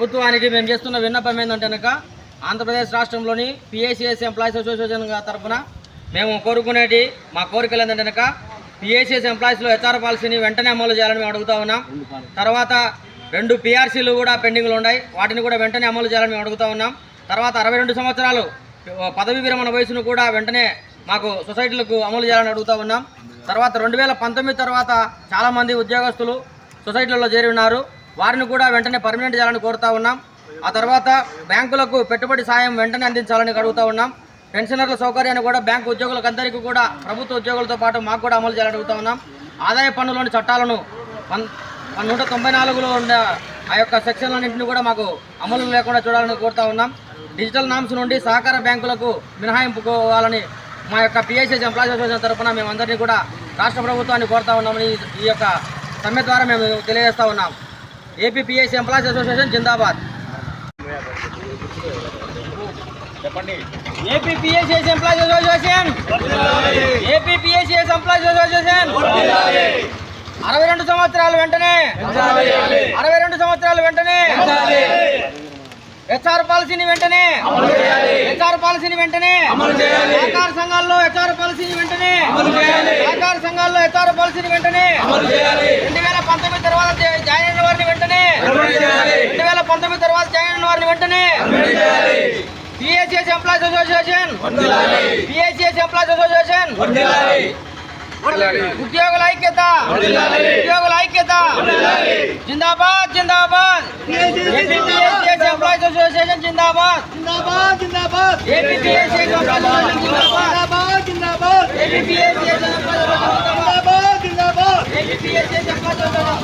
ప్రభుత్వానికి మేము చేస్తున్న విన్నపం ఏంటంటే కనుక ఆంధ్రప్రదేశ్ రాష్ట్రంలోని పిఏసిఎస్ ఎంప్లాయీస్ అసోసియేషన్ తరఫున మేము కోరుకునేటి మా కోరికలు ఏంటంటే కనుక పిఏసిఎస్ ఎంప్లాయీస్లో హెచ్ఆర్ పాలసీని వెంటనే అమలు చేయాలని మేము అడుగుతా ఉన్నాం. తర్వాత రెండు పిఆర్సీలు కూడా పెండింగ్లు ఉన్నాయి. వాటిని కూడా వెంటనే అమలు చేయాలని మేము అడుగుతా ఉన్నాం. తర్వాత అరవై రెండు సంవత్సరాలు పదవి విరమణ వయసును కూడా వెంటనే మాకు సొసైటీలకు అమలు చేయాలని అడుగుతా ఉన్నాం. తర్వాత రెండు వేల పంతొమ్మిది తర్వాత చాలామంది ఉద్యోగస్తులు సొసైటీలలో చేరి ఉన్నారు. వారిని కూడా వెంటనే పర్మనెంట్ చేయాలని కోరుతా ఉన్నాం. ఆ తర్వాత బ్యాంకులకు పెట్టుబడి సాయం వెంటనే అందించాలని అడుగుతా ఉన్నాం. పెన్షనర్ల సౌకర్యాన్ని కూడా బ్యాంకు ఉద్యోగులకు అందరికీ కూడా ప్రభుత్వ ఉద్యోగులతో పాటు మాకు కూడా అమలు చేయాలని అడుగుతా ఉన్నాం. ఆదాయ పన్నులోని చట్టాలను వన్ వన్ నూట తొంభై నాలుగులో ఉన్న ఆ యొక్క సెక్షన్లన్నింటినీ కూడా మాకు అమలు లేకుండా చూడాలని కోరుతా ఉన్నాం. డిజిటల్ నామ్స్ నుండి సహకార బ్యాంకులకు మినహాయింపుకోవాలని మా యొక్క పిఎస్ఎస్ ఎంప్లాయీస్ అసోసియేషన్ తరఫున మేమందరినీ కూడా రాష్ట్ర ప్రభుత్వాన్ని కోరుతా ఉన్నామని ఈ- ఈ యొక్క సమ్మె ద్వారా మేము తెలియజేస్తా ఉన్నాం. ఏపీ పిఎస్సీ ఎంప్లాయీస్ అసోసియేషన్ జిందాబాద్. Employees association. Employees association. అరవై రెండు సంవత్సరాలు వెంటనే. అరవై రెండు సంవత్సరాలు వెంటనే. హెచ్ఆర్ పాలసీని వెంటనే. హెచ్ఆర్ పాలసీని వెంటనే. సహకార సంఘాల్లో హెచ్ఆర్ పాలసీని వెంటనే. సహకార సంఘాల్లో హెచ్ఆర్ పాలసీని వెంటనే. రెండు వేల పంతొమ్మిది తర్వాత వెంటనే రెండు వేల పంతొమ్మిది తర్వాత జాయిన్ అయిన వారిని వెంటనే PSS employees association. PSS employees association. ఉద్యోగుల ఐక్యత. ఉద్యోగుల ఐక్యత. జిందాబాద్ జిందాబాద్. ఏపీఎస్ఎస్ ఎంప్లాయీస్ అసోసియేషన్ జిందాబాద్. జిందాబాద్ జిందాబాద్. ఏపీఎస్ఎస్ ఎంప్లాయీస్ అసోసియేషన్ జిందాబాద్. జిందాబాద్ జిందాబాద్. ఏపీఎస్ఎస్ ఎంప్లాయీస్ అసోసియేషన్ జిందాబాద్. జిందాబాద్ జిందాబాద్. APSS employees association